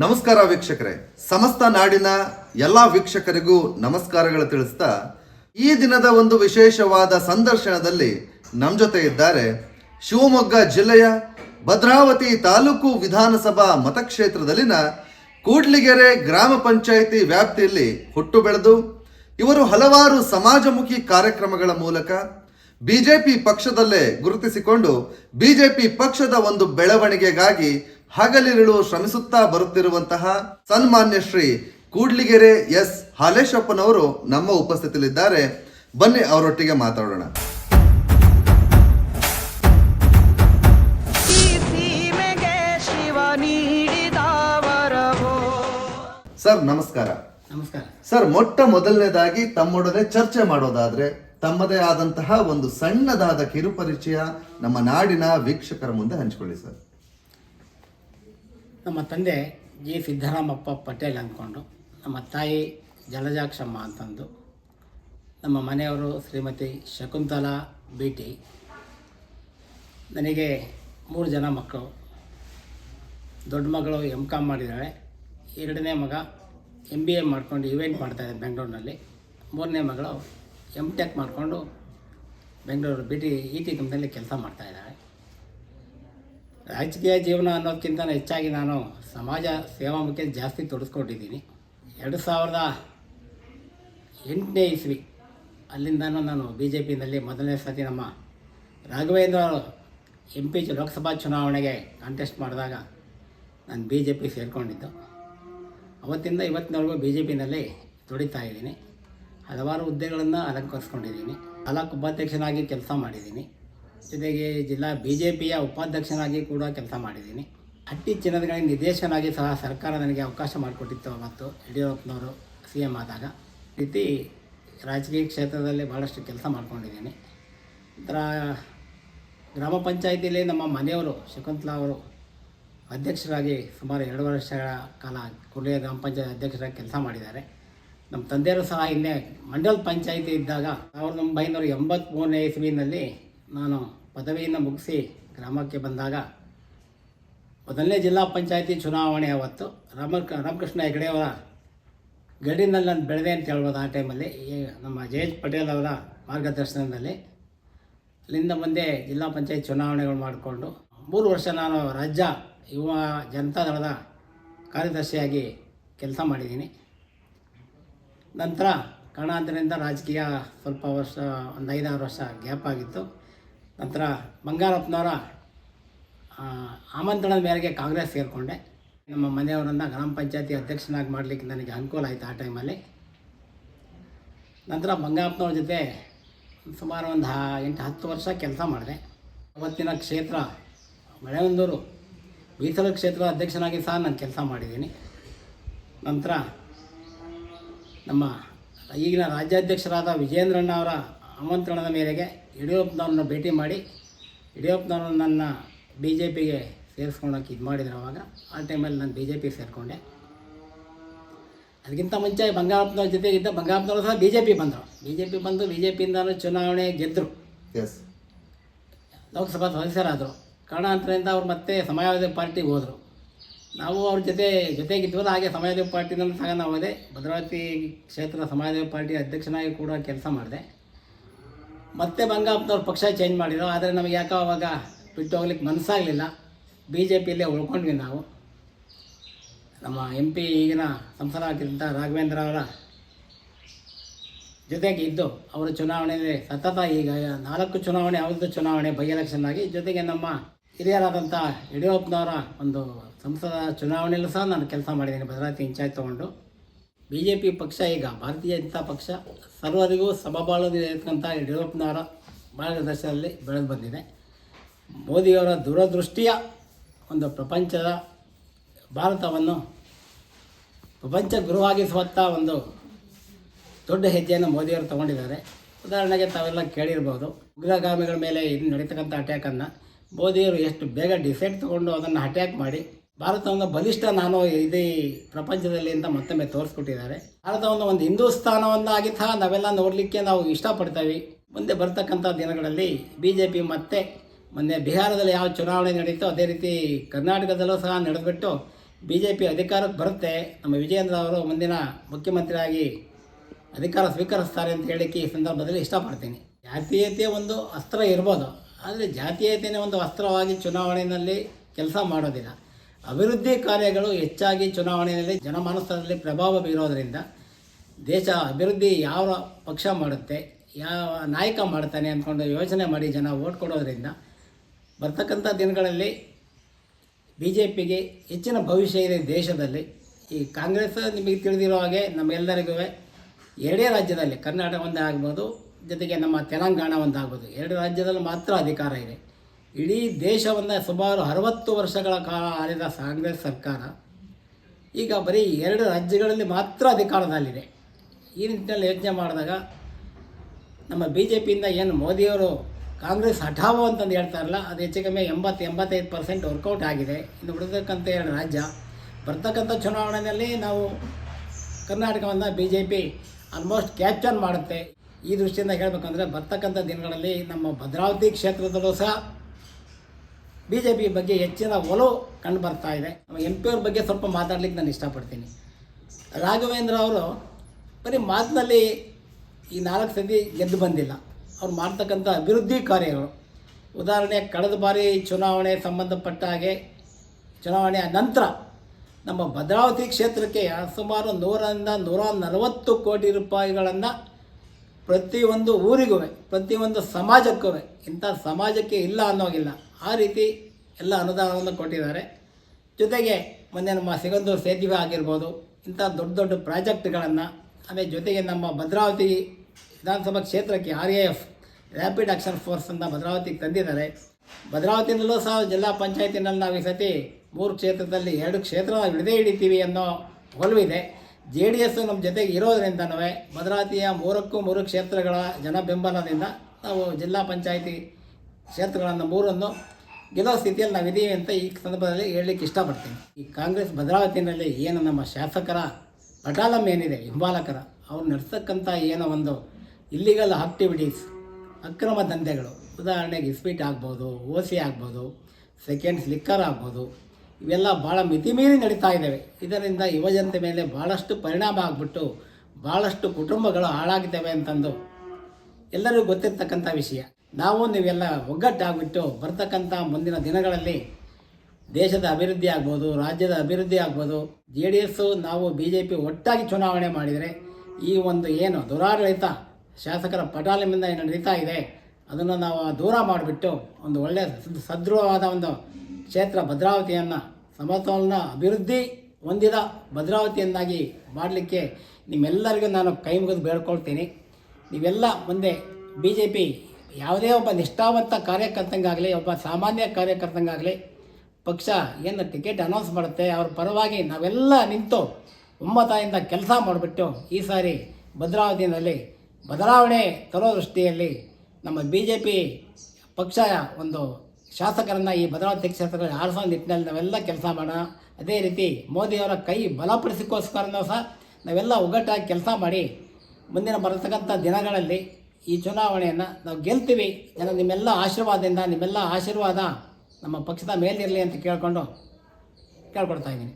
ನಮಸ್ಕಾರ ವೀಕ್ಷಕರೇ. ಸಮಸ್ತ ನಾಡಿನ ಎಲ್ಲ ವೀಕ್ಷಕರಿಗೂ ನಮಸ್ಕಾರಗಳು ತಿಳಿಸ್ತಾ, ಈ ದಿನದ ಒಂದು ವಿಶೇಷವಾದ ಸಂದರ್ಶನದಲ್ಲಿ ನಮ್ಮ ಜೊತೆ ಇದ್ದಾರೆ ಶಿವಮೊಗ್ಗ ಜಿಲ್ಲೆಯ ಭದ್ರಾವತಿ ತಾಲೂಕು ವಿಧಾನಸಭಾ ಮತಕ್ಷೇತ್ರದಲ್ಲಿನ ಕೂಡ್ಲಿಗೆರೆ ಗ್ರಾಮ ಪಂಚಾಯಿತಿ ವ್ಯಾಪ್ತಿಯಲ್ಲಿ ಹುಟ್ಟು ಬೆಳೆದು, ಇವರು ಹಲವಾರು ಸಮಾಜಮುಖಿ ಕಾರ್ಯಕ್ರಮಗಳ ಮೂಲಕ ಬಿಜೆಪಿ ಪಕ್ಷದಲ್ಲೇ ಗುರುತಿಸಿಕೊಂಡು, ಬಿಜೆಪಿ ಪಕ್ಷದ ಒಂದು ಬೆಳವಣಿಗೆಗಾಗಿ ಹಗಲಿರುಳು ಶ್ರಮಿಸುತ್ತಾ ಬರುತ್ತಿರುವಂತಹ ಸನ್ಮಾನ್ಯ ಶ್ರೀ ಕೂಡ್ಲಿಗೆರೆ ಎಸ್. ಹಾಲೇಶಪ್ಪನವರು ನಮ್ಮ ಉಪಸ್ಥಿತಿಯಲ್ಲಿದ್ದಾರೆ. ಬನ್ನಿ ಅವರೊಟ್ಟಿಗೆ ಮಾತಾಡೋಣ. ಸರ್ ನಮಸ್ಕಾರ. ನಮಸ್ಕಾರ. ಸರ್ ಮೊಟ್ಟ ಮೊದಲನೇದಾಗಿ ತಮ್ಮೊಡನೆ ಚರ್ಚೆ ಮಾಡೋದಾದ್ರೆ ತಮ್ಮದೇ ಆದಂತಹ ಒಂದು ಸಣ್ಣದಾದ ಕಿರುಪರಿಚಯ ನಮ್ಮ ನಾಡಿನ ವೀಕ್ಷಕರ ಮುಂದೆ ಹಂಚಿಕೊಳ್ಳಿ ಸರ್. ನಮ್ಮ ತಂದೆ ಜಿ ಸಿದ್ದರಾಮಪ್ಪ ಪಟೇಲ್ ಅಂದ್ಕೊಂಡು, ನಮ್ಮ ತಾಯಿ ಜಲಜಾಕ್ಷಮ್ಮ ಅಂತಂದು, ನಮ್ಮ ಮನೆಯವರು ಶ್ರೀಮತಿ ಶಕುಂತಲಾ ಬಿಟಿ ನನಗೆ ಮೂರು ಜನ ಮಕ್ಕಳು. ದೊಡ್ಡ ಮಗಳು ಎಂ ಕಾಮ್ ಮಾಡಿದ್ದಾಳೆ, ಎರಡನೇ ಮಗ ಎಂ ಬಿ ಎ ಮಾಡ್ಕೊಂಡು ಇವೆಂಟ್ ಮಾಡ್ತಾಯಿದ್ದೆ ಬೆಂಗಳೂರಿನಲ್ಲಿ. ಮೂರನೇ ಮಗಳು ಎಂ ಟೆಕ್ ಮಾಡಿಕೊಂಡು Bengaluru B T E T ಕಂಪ್ನಿಯಲ್ಲಿ ಕೆಲಸ ಮಾಡ್ತಾಯಿದ್ದಾಳೆ ರಾಜಕೀಯ ಜೀವನ ಅನ್ನೋದಕ್ಕಿಂತ ಹೆಚ್ಚಾಗಿ ನಾನು ಸಮಾಜ ಸೇವಾಮುಖಿ ಜಾಸ್ತಿ ತೊಡಸ್ಕೊಂಡಿದ್ದೀನಿ. ಎರಡು ಸಾವಿರದ ಎಂಟನೇ ಇಸ್ವಿ ಅಲ್ಲಿಂದನೂ ನಾನು ಬಿ ಜೆ ಪಿನಲ್ಲಿ ಮೊದಲನೇ ಸತಿ ನಮ್ಮ ರಾಘವೇಂದ್ರ ಅವರು ಎಂ ಪಿ ಲೋಕಸಭಾ ಚುನಾವಣೆಗೆ ಕಾಂಟೆಸ್ಟ್ ಮಾಡಿದಾಗ ನಾನು ಬಿ ಜೆ ಪಿ ಸೇರಿಕೊಂಡಿದ್ದು. ಅವತ್ತಿಂದ ಇವತ್ತಿನವರೆಗೂ ಬಿ ಜೆ ಪಿನಲ್ಲಿ ದುಡಿತಾ ಇದ್ದೀನಿ. ಹಲವಾರು ಹುದ್ದೆಗಳನ್ನು ಅಲಂಕರಿಸ್ಕೊಂಡಿದ್ದೀನಿ. ತಾಲೂಕು ಉಪಾಧ್ಯಕ್ಷನಾಗಿ ಕೆಲಸ ಮಾಡಿದ್ದೀನಿ. ಜೊತೆಗೆ ಜಿಲ್ಲಾ ಬಿ ಜೆ ಪಿಯ ಉಪಾಧ್ಯಕ್ಷನಾಗಿ ಕೂಡ ಕೆಲಸ ಮಾಡಿದ್ದೀನಿ. ಹಟ್ಟಿ ಚಿನ್ನದಗಳಿಗೆ ನಿರ್ದೇಶನಾಗಿ ಸಹ ಸರ್ಕಾರ ನನಗೆ ಅವಕಾಶ ಮಾಡಿಕೊಟ್ಟಿತ್ತು ಮತ್ತು ಯಡಿಯೂರಪ್ಪನವರು ಸಿ ಎಂ ಆದಾಗ ರೀತಿ ರಾಜಕೀಯ ಕ್ಷೇತ್ರದಲ್ಲಿ ಭಾಳಷ್ಟು ಕೆಲಸ ಮಾಡ್ಕೊಂಡಿದ್ದೀನಿ. ನಂತರ ಗ್ರಾಮ ಪಂಚಾಯಿತಿಯಲ್ಲಿ ನಮ್ಮ ಮನೆಯವರು ಶಕುಂತಲಾ ಅವರು ಅಧ್ಯಕ್ಷರಾಗಿ ಸುಮಾರು ಎರಡು ವರ್ಷಗಳ ಕಾಲ ಕುಡಿಯ ಗ್ರಾಮ ಪಂಚಾಯತ್ ಅಧ್ಯಕ್ಷರಾಗಿ ಕೆಲಸ ಮಾಡಿದ್ದಾರೆ. ನಮ್ಮ ತಂದೆಯವರು ಸಹ ಇನ್ನೇ ಮಂಡಲ್ ಪಂಚಾಯಿತಿ ಇದ್ದಾಗ ಸಾವಿರದ ಒಂಬೈನೂರ ಎಂಬತ್ತ್ಮೂರನೇ ಇಸ್ವಿನಲ್ಲಿ ನಾನು ಪದವಿಯನ್ನು ಮುಗಿಸಿ ಗ್ರಾಮಕ್ಕೆ ಬಂದಾಗ ಮೊದಲನೇ ಜಿಲ್ಲಾ ಪಂಚಾಯತಿ ಚುನಾವಣೆ ಅವತ್ತು ರಾಮ ರಾಮಕೃಷ್ಣ ಹೆಗಡೆಯವರ ಗಡಿನಲ್ಲಿ ನಾನು ಬೆಳೆದೆ ಅಂತ ಹೇಳ್ಬೋದು ಆ ಟೈಮಲ್ಲಿ. ನಮ್ಮ ನಮ್ಮ ಎಚ್ ಪಟೇಲ್ ಅವರ ಮಾರ್ಗದರ್ಶನದಲ್ಲಿ ಅಲ್ಲಿಂದ ಮುಂದೆ ಜಿಲ್ಲಾ ಪಂಚಾಯತ್ ಚುನಾವಣೆಗಳು ಮಾಡಿಕೊಂಡು ಮೂರು ವರ್ಷ ನಾನು ರಾಜ್ಯ ಯುವ ಜನತಾದಳದ ಕಾರ್ಯದರ್ಶಿಯಾಗಿ ಕೆಲಸ ಮಾಡಿದ್ದೀನಿ. ನಂತರ ಕಾರಣಾಂತರದಿಂದ ರಾಜಕೀಯ ಸ್ವಲ್ಪ ವರ್ಷ, ಒಂದು ಐದಾರು ವರ್ಷ ಗ್ಯಾಪ್ ಆಗಿತ್ತು. ನಂತರ ಬಂಗಾರಪ್ಪನವರ ಆಮಂತ್ರಣದ ಮೇರೆಗೆ ಕಾಂಗ್ರೆಸ್ ಸೇರಿಕೊಂಡೆ. ನಮ್ಮ ಮನೆಯವರನ್ನು ಗ್ರಾಮ ಪಂಚಾಯತಿ ಅಧ್ಯಕ್ಷನಾಗಿ ಮಾಡಲಿಕ್ಕೆ ನನಗೆ ಅನುಕೂಲ ಆಯಿತು ಆ ಟೈಮಲ್ಲಿ. ನಂತರ ಬಂಗಾರಪ್ಪನವ್ರ ಜೊತೆ ಸುಮಾರು ಒಂದು ಹಾ, ಎಂಟು ಹತ್ತು ವರ್ಷ ಕೆಲಸ ಮಾಡಿದೆ. ಅವತ್ತಿನ ಕ್ಷೇತ್ರ, ಮಳೆಯೊಂದೂರು, ಮೀಸಲು ಕ್ಷೇತ್ರದ ಅಧ್ಯಕ್ಷನಾಗಿ ಸಹ ನಾನು ಕೆಲಸ ಮಾಡಿದ್ದೀನಿ. ನಂತರ ನಮ್ಮ ಈಗಿನ ರಾಜ್ಯಾಧ್ಯಕ್ಷರಾದ ವಿಜೇಂದ್ರಣ್ಣ ಅವರ ಆಮಂತ್ರಣದ ಮೇರೆಗೆ ಯಡಿಯೂರಪ್ಪನವ್ರನ್ನ ಭೇಟಿ ಮಾಡಿ ಯಡಿಯೂರಪ್ಪನವರು ನನ್ನ ಬಿ ಜೆ ಪಿಗೆ ಸೇರಿಸ್ಕೊಳಕ್ಕೆ ಇದು ಮಾಡಿದ್ರು ಅವಾಗ. ಆ ಟೈಮಲ್ಲಿ ನಾನು ಬಿ ಜೆ ಪಿಗೆ ಸೇರಿಕೊಂಡೆ. ಅದಕ್ಕಿಂತ ಮುಂಚೆ ಬಂಗಾರಪ್ಪನವ್ರ ಜೊತೆಗಿದ್ದ ಬಂಗಾರಪ್ಪನವರು ಸಹ ಬಿ ಜೆ ಪಿ ಬಂದರು. ಬಿ ಜೆ ಪಿ ಬಂದು ಬಿ ಜೆ ಪಿಯಿಂದಲೂ ಚುನಾವಣೆ ಗೆದ್ದರು ಎಸ್ ಲೋಕಸಭಾ ಸದಸ್ಯರಾದರು. ಕಾರಣಾಂತರದಿಂದ ಅವ್ರು ಮತ್ತೆ ಸಮಾಜವಾದಿ ಪಾರ್ಟಿಗೆ ಹೋದರು. ನಾವು ಅವ್ರ ಜೊತೆ ಜೊತೆಗಿದ್ವಲ್ಲ ಹಾಗೆ ಸಮಾಜವಾದಿ ಪಾರ್ಟಿನಲ್ಲೂ ಸಹ ನಾವು ಅದೇ ಭದ್ರಾವತಿ ಕ್ಷೇತ್ರ ಸಮಾಜವಾದಿ ಪಾರ್ಟಿ ಅಧ್ಯಕ್ಷನಾಗಿ ಕೂಡ ಕೆಲಸ ಮಾಡಿದೆ. ಮತ್ತೆ ಬಂಗಾಪನವ್ರು ಪಕ್ಷ ಚೇಂಜ್ ಮಾಡಿದ್ರು. ಆದರೆ ನಮಗೆ ಯಾಕೋ ಅವಾಗ ಬಿಟ್ಟು ಹೋಗ್ಲಿಕ್ಕೆ ಮನಸ್ಸಾಗಲಿಲ್ಲ. ಬಿ ಜೆ ಪಿಯಲ್ಲೇ ಉಳ್ಕೊಂಡ್ವಿ ನಾವು. ನಮ್ಮ ಎಂ ಪಿ ಈಗಿನ ಸಂಸದರಾಗಿದ್ದಂಥ ರಾಘವೇಂದ್ರ ಅವರ ಜೊತೆಗೆ ಇದ್ದು ಅವರ ಚುನಾವಣೆಯಲ್ಲಿ ಸತತ ಈಗ ನಾಲ್ಕು ಚುನಾವಣೆ ಅವ್ರದ್ದು ಚುನಾವಣೆ ಬೈ ಎಲೆಕ್ಷನ್ ಆಗಿ ಜೊತೆಗೆ ನಮ್ಮ ಹಿರಿಯರಾದಂಥ ಯಡಿಯೂರಪ್ಪನವರ ಒಂದು ಸಂಸದ ಚುನಾವಣೆಯಲ್ಲೂ ಸಹ ನಾನು ಕೆಲಸ ಮಾಡಿದ್ದೀನಿ. ಭದ್ರಾವತಿ ಇನ್ಚಾರ್ಜ್ ತೊಗೊಂಡು. ಬಿ ಜೆ ಪಿ ಪಕ್ಷ, ಈಗ ಭಾರತೀಯ ಜನತಾ ಪಕ್ಷ ಸರ್ವರಿಗೂ ಸಮಬಾಳದಿರತಕ್ಕಂಥ ಯಡಿಯೂರಪ್ಪನವರ ಮಾರ್ಗದರ್ಶನದಲ್ಲಿ ಬೆಳೆದು ಬಂದಿದೆ. ಮೋದಿಯವರ ದೂರದೃಷ್ಟಿಯ ಒಂದು ಪ್ರಪಂಚದ ಭಾರತವನ್ನು ಪ್ರಪಂಚ ಗುರುವಾಗಿಸುವಂಥ ಒಂದು ದೊಡ್ಡ ಹೆಜ್ಜೆಯನ್ನು ಮೋದಿಯವರು ತಗೊಂಡಿದ್ದಾರೆ. ಉದಾಹರಣೆಗೆ ತಾವೆಲ್ಲ ಕೇಳಿರ್ಬೋದು, ಉಗ್ರಗಾಮಿಗಳ ಮೇಲೆ ಇದು ನಡೀತಕ್ಕಂಥ ಅಟ್ಯಾಕನ್ನು ಮೋದಿಯವರು ಎಷ್ಟು ಬೇಗ ಡಿಸೈಡ್ ತಗೊಂಡು ಅದನ್ನು ಅಟ್ಯಾಕ್ ಮಾಡಿ ಭಾರತವನ್ನು ಬಲಿಷ್ಠ ನಾನು ಇದೇ ಪ್ರಪಂಚದಲ್ಲಿ ಅಂತ ಮತ್ತೊಮ್ಮೆ ತೋರಿಸ್ಕೊಟ್ಟಿದ್ದಾರೆ. ಭಾರತವನ್ನು ಒಂದು ಹಿಂದೂಸ್ತಾನವನ್ನಾಗಿ ಸಹ ನಾವೆಲ್ಲ ನೋಡಲಿಕ್ಕೆ ನಾವು ಇಷ್ಟಪಡ್ತೀವಿ. ಮುಂದೆ ಬರ್ತಕ್ಕಂಥ ದಿನಗಳಲ್ಲಿ ಬಿ ಜೆ ಪಿ ಮತ್ತೆ ಮೊನ್ನೆ ಬಿಹಾರದಲ್ಲಿ ಯಾವ ಚುನಾವಣೆ ನಡೀತೋ ಅದೇ ರೀತಿ ಕರ್ನಾಟಕದಲ್ಲೂ ಸಹ ನಡೆದ್ಬಿಟ್ಟು ಬಿ ಜೆ ಪಿ ಅಧಿಕಾರಕ್ಕೆ ಬರುತ್ತೆ. ನಮ್ಮ ವಿಜಯೇಂದ್ರ ಅವರು ಮುಂದಿನ ಮುಖ್ಯಮಂತ್ರಿಯಾಗಿ ಅಧಿಕಾರ ಸ್ವೀಕರಿಸ್ತಾರೆ ಅಂತ ಹೇಳಿಕ್ಕೆ ಈ ಸಂದರ್ಭದಲ್ಲಿ ಇಷ್ಟಪಡ್ತೀನಿ. ಜಾತೀಯತೆ ಒಂದು ಅಸ್ತ್ರ ಇರ್ಬೋದು. ಆದರೆ ಜಾತೀಯತೆಯೇ ಒಂದು ಅಸ್ತ್ರವಾಗಿ ಚುನಾವಣೆಯಲ್ಲಿ ಕೆಲಸ ಮಾಡೋದಿಲ್ಲ. ಅಭಿವೃದ್ಧಿ ಕಾರ್ಯಗಳು ಹೆಚ್ಚಾಗಿ ಚುನಾವಣೆಯಲ್ಲಿ ಜನಮಾನಸದಲ್ಲಿ ಪ್ರಭಾವ ಬೀರೋದರಿಂದ ದೇಶ ಅಭಿವೃದ್ಧಿ ಯಾವ ಪಕ್ಷ ಮಾಡುತ್ತೆ, ಯಾವ ನಾಯಕ ಮಾಡ್ತಾನೆ ಅಂದ್ಕೊಂಡು ಯೋಚನೆ ಮಾಡಿ ಜನ ಓಟ್ ಕೊಡೋದರಿಂದ ಬರ್ತಕ್ಕಂಥ ದಿನಗಳಲ್ಲಿ ಬಿ ಜೆ ಪಿಗೆ ಹೆಚ್ಚಿನ ಭವಿಷ್ಯ ಇದೆ ದೇಶದಲ್ಲಿ. ಈ ಕಾಂಗ್ರೆಸ್ ನಿಮಗೆ ತಿಳಿದಿರೋ ಹಾಗೆ ನಮಗೆಲ್ಲರಿಗೂ ಎರಡೇ ರಾಜ್ಯದಲ್ಲಿ ಕರ್ನಾಟಕ ಒಂದೇ ಆಗ್ಬೋದು, ಜೊತೆಗೆ ನಮ್ಮ ತೆಲಂಗಾಣ ಒಂದಾಗ್ಬೋದು. ಎರಡು ರಾಜ್ಯದಲ್ಲಿ ಮಾತ್ರ ಅಧಿಕಾರ ಇದೆ. ಇಡೀ ದೇಶವನ್ನು ಸುಮಾರು ಅರವತ್ತು ವರ್ಷಗಳ ಕಾಲ ಆಳಿದ ಕಾಂಗ್ರೆಸ್ ಸರ್ಕಾರ ಈಗ ಬರೀ ಎರಡು ರಾಜ್ಯಗಳಲ್ಲಿ ಮಾತ್ರ ಅಧಿಕಾರದಲ್ಲಿದೆ. ಈ ನಿಟ್ಟಿನಲ್ಲಿ ಯೋಚನೆ ಮಾಡಿದಾಗ ನಮ್ಮ ಬಿ ಜೆ ಪಿಯಿಂದ ಏನು ಮೋದಿಯವರು ಕಾಂಗ್ರೆಸ್ ಹಠಾವು ಅಂತಂದು ಹೇಳ್ತಾರಲ್ಲ ಅದು ಹೆಚ್ಚು ಕಮ್ಮಿ ಎಂಬತ್ತು, ಎಂಬತ್ತೈದು ಪರ್ಸೆಂಟ್ ವರ್ಕೌಟ್ ಆಗಿದೆ. ಇನ್ನು ಉಳಿದಕ್ಕಂಥ ಎರಡು ರಾಜ್ಯ, ಬರ್ತಕ್ಕಂಥ ಚುನಾವಣೆಯಲ್ಲಿ ನಾವು ಕರ್ನಾಟಕವನ್ನು B J P almost capture ಮಾಡುತ್ತೆ. ಈ ದೃಷ್ಟಿಯಿಂದ ಹೇಳಬೇಕಂದ್ರೆ ಬರ್ತಕ್ಕಂಥ ದಿನಗಳಲ್ಲಿ ನಮ್ಮ ಭದ್ರಾವತಿ ಕ್ಷೇತ್ರದಲ್ಲೂ ಸಹ ಬಿ ಜೆ ಪಿ ಬಗ್ಗೆ ಹೆಚ್ಚಿನ ಒಲವು ಕಂಡು ಬರ್ತಾ ಇದೆ. ಎಂ ಪಿ ಅವ್ರ ಬಗ್ಗೆ ಸ್ವಲ್ಪ ಮಾತಾಡ್ಲಿಕ್ಕೆ ನಾನು ಇಷ್ಟಪಡ್ತೀನಿ. ರಾಘವೇಂದ್ರ ಅವರು ಬರೀ ಮಾತಿನಲ್ಲಿ ಈ ನಾಲ್ಕು ಸತಿ ಗೆದ್ದು ಬಂದಿಲ್ಲ. ಅವ್ರು ಮಾಡ್ತಕ್ಕಂಥ ಅಭಿವೃದ್ಧಿ ಕಾರ್ಯಗಳು. ಉದಾಹರಣೆ ಕಳೆದ ಬಾರಿ ಚುನಾವಣೆ ಸಂಬಂಧಪಟ್ಟ ಹಾಗೆ ಚುನಾವಣೆಯ ನಂತರ ನಮ್ಮ ಭದ್ರಾವತಿ ಕ್ಷೇತ್ರಕ್ಕೆ ಸುಮಾರು ನೂರರಿಂದ ನೂರ ನಲವತ್ತು ಕೋಟಿ ರೂಪಾಯಿಗಳನ್ನು ಪ್ರತಿಯೊಂದು ಊರಿಗೂ ಪ್ರತಿಯೊಂದು ಸಮಾಜಕ್ಕೂ ಇಂಥ ಸಮಾಜಕ್ಕೆ ಇಲ್ಲ ಅನ್ನೋಗಿಲ್ಲ. ಆ ರೀತಿ ಎಲ್ಲ ಅನುದಾನವನ್ನು ಕೊಟ್ಟಿದ್ದಾರೆ. ಜೊತೆಗೆ ಮೊನ್ನೆ ನಮ್ಮ ಸಿಗಂದೂರು ಸೇತುವೆ ಆಗಿರ್ಬೋದು, ಇಂಥ ದೊಡ್ಡ ದೊಡ್ಡ ಪ್ರಾಜೆಕ್ಟ್ಗಳನ್ನು ಆಮೇಲೆ ಜೊತೆಗೆ ನಮ್ಮ ಭದ್ರಾವತಿ ವಿಧಾನಸಭಾ ಕ್ಷೇತ್ರಕ್ಕೆ R A F rapid action force ಅಂತ ಭದ್ರಾವತಿಗೆ ತಂದಿದ್ದಾರೆ. ಭದ್ರಾವತಿಯಿಂದಲೂ ಸಹ ಜಿಲ್ಲಾ ಪಂಚಾಯತಿನಲ್ಲಿ ನಾವು ಈ ಸತಿ ಮೂರು ಕ್ಷೇತ್ರದಲ್ಲಿ ಎರಡು ಕ್ಷೇತ್ರ ಹಿಡಿದೇ ಹಿಡಿತೀವಿ ಅನ್ನೋ ಒಲವಿದೆ. ಜೆ ಡಿ ಎಸ್ ನಮ್ಮ ಜೊತೆಗೆ ಇರೋದ್ರಿಂದನೂ ಭದ್ರಾವತಿಯ ಮೂರಕ್ಕೂ ಮೂರು ಕ್ಷೇತ್ರಗಳ ಜನ ಬೆಂಬಲದಿಂದ ನಾವು ಜಿಲ್ಲಾ ಪಂಚಾಯಿತಿ ಕ್ಷೇತ್ರಗಳನ್ನು ಮೂರನ್ನು ಗೆಲ್ಲೋ ಸ್ಥಿತಿಯಲ್ಲಿ ನಾವಿದ್ದೀವಿ ಅಂತ ಈ ಸಂದರ್ಭದಲ್ಲಿ ಹೇಳಲಿಕ್ಕೆ ಇಷ್ಟಪಡ್ತೀನಿ. ಈ ಕಾಂಗ್ರೆಸ್ ಭದ್ರಾವತಿನಲ್ಲಿ ಏನು ನಮ್ಮ ಶಾಸಕರ ಪಟಾಲಂ ಏನಿದೆ, ಹಿಂಬಾಲಕರ, ಅವ್ರು ನಡೆಸ್ತಕ್ಕಂಥ ಏನೋ ಒಂದು ಇಲ್ಲಿಗಲ್ ಆಕ್ಟಿವಿಟೀಸ್ ಅಕ್ರಮ ದಂಧೆಗಳು, ಉದಾಹರಣೆಗೆ ಇಸ್ಪೀಟ್ ಆಗ್ಬೋದು ಓಸಿ ಆಗ್ಬೋದು ಸೆಕೆಂಡ್ಸ್ ಲಿಕ್ಕರ್ ಆಗ್ಬೋದು ಇವೆಲ್ಲ ಭಾಳ ಮಿತಿಮೀರಿ ನಡೀತಾ ಇದ್ದಾವೆ. ಇದರಿಂದ ಯುವಜನತೆ ಮೇಲೆ ಭಾಳಷ್ಟು ಪರಿಣಾಮ ಆಗಿಬಿಟ್ಟು ಭಾಳಷ್ಟು ಕುಟುಂಬಗಳು ಹಾಳಾಗಿದ್ದಾವೆ ಅಂತಂದು ಎಲ್ಲರಿಗೂ ಗೊತ್ತಿರ್ತಕ್ಕಂಥ ವಿಷಯ. ನಾವು ನೀವೆಲ್ಲ ಒಗ್ಗಟ್ಟಾಗ್ಬಿಟ್ಟು ಬರ್ತಕ್ಕಂಥ ಮುಂದಿನ ದಿನಗಳಲ್ಲಿ ದೇಶದ ಅಭಿವೃದ್ಧಿ ಆಗ್ಬೋದು, ರಾಜ್ಯದ ಅಭಿವೃದ್ಧಿ ಆಗ್ಬೋದು, ಜೆ ಡಿ ಎಸ್ಸು ನಾವು ಬಿ ಜೆ ಪಿ ಒಟ್ಟಾಗಿ ಚುನಾವಣೆ ಮಾಡಿದರೆ ಈ ಒಂದು ಏನು ದುರಾಡಳಿತ ಶಾಸಕರ ಪಟಾಲಮಿಂದ ಏನು ನಡೀತಾ ಇದೆ, ಅದನ್ನು ನಾವು ದೂರ ಮಾಡಿಬಿಟ್ಟು ಒಂದು ಒಳ್ಳೆಯ ಸದ್- ಸದೃಢವಾದ ಒಂದು ಕ್ಷೇತ್ರ ಭದ್ರಾವತಿಯನ್ನು ಸಮತೋಲನ ಅಭಿವೃದ್ಧಿ ಹೊಂದಿದ ಭದ್ರಾವತಿಯನ್ನಾಗಿ ಮಾಡಲಿಕ್ಕೆ ನಿಮ್ಮೆಲ್ಲರಿಗೂ ನಾನು ಕೈ ಮುಗಿದು ಬೇಡ್ಕೊಳ್ತೀನಿ. ನೀವೆಲ್ಲ ಮುಂದೆ ಬಿ ಜೆ ಪಿ ಯಾವುದೇ ಒಬ್ಬ ನಿಷ್ಠಾವಂತ ಕಾರ್ಯಕರ್ತಂಗಾಗಲಿ, ಒಬ್ಬ ಸಾಮಾನ್ಯ ಕಾರ್ಯಕರ್ತಂಗಾಗಲಿ, ಪಕ್ಷ ಏನು ಟಿಕೆಟ್ ಅನೌನ್ಸ್ ಮಾಡುತ್ತೆ, ಅವ್ರ ಪರವಾಗಿ ನಾವೆಲ್ಲ ನಿಂತು ಒಮ್ಮತಾಯಿಂದ ಕೆಲಸ ಮಾಡಿಬಿಟ್ಟು ಈ ಸಾರಿ ಭದ್ರಾವತಿಯಲ್ಲಿ ಬದಲಾವಣೆ ತರೋ ದೃಷ್ಟಿಯಲ್ಲಿ ನಮ್ಮ ಬಿ ಜೆ ಪಿ ಪಕ್ಷ ಒಂದು ಶಾಸಕರನ್ನು, ಈ ಭದ್ರಾವತಿ ಶಾಸಕರನ್ನು ಆರಿಸೋ ನಿಟ್ಟಿನಲ್ಲಿ ನಾವೆಲ್ಲ ಕೆಲಸ ಮಾಡೋಣ. ಅದೇ ರೀತಿ ಮೋದಿಯವರ ಕೈ ಬಲಪಡಿಸಿಕೋಸ್ಕರನೂ ಸಹ ನಾವೆಲ್ಲ ಒಗ್ಗಟ್ಟಾಗಿ ಕೆಲಸ ಮಾಡಿ ಮುಂದಿನ ಬರತಕ್ಕಂಥ ದಿನಗಳಲ್ಲಿ ಈ ಚುನಾವಣೆಯನ್ನು ನಾವು ಗೆಲ್ತೀವಿ. ಜನ ನಿಮ್ಮೆಲ್ಲ ಆಶೀರ್ವಾದದಿಂದ, ನಿಮ್ಮೆಲ್ಲ ಆಶೀರ್ವಾದ ನಮ್ಮ ಪಕ್ಷದ ಮೇಲಿರಲಿ ಅಂತ ಕೇಳಿಕೊಂಡು ಕೇಳ್ಕೊಡ್ತಾ ಇದ್ದೀನಿ.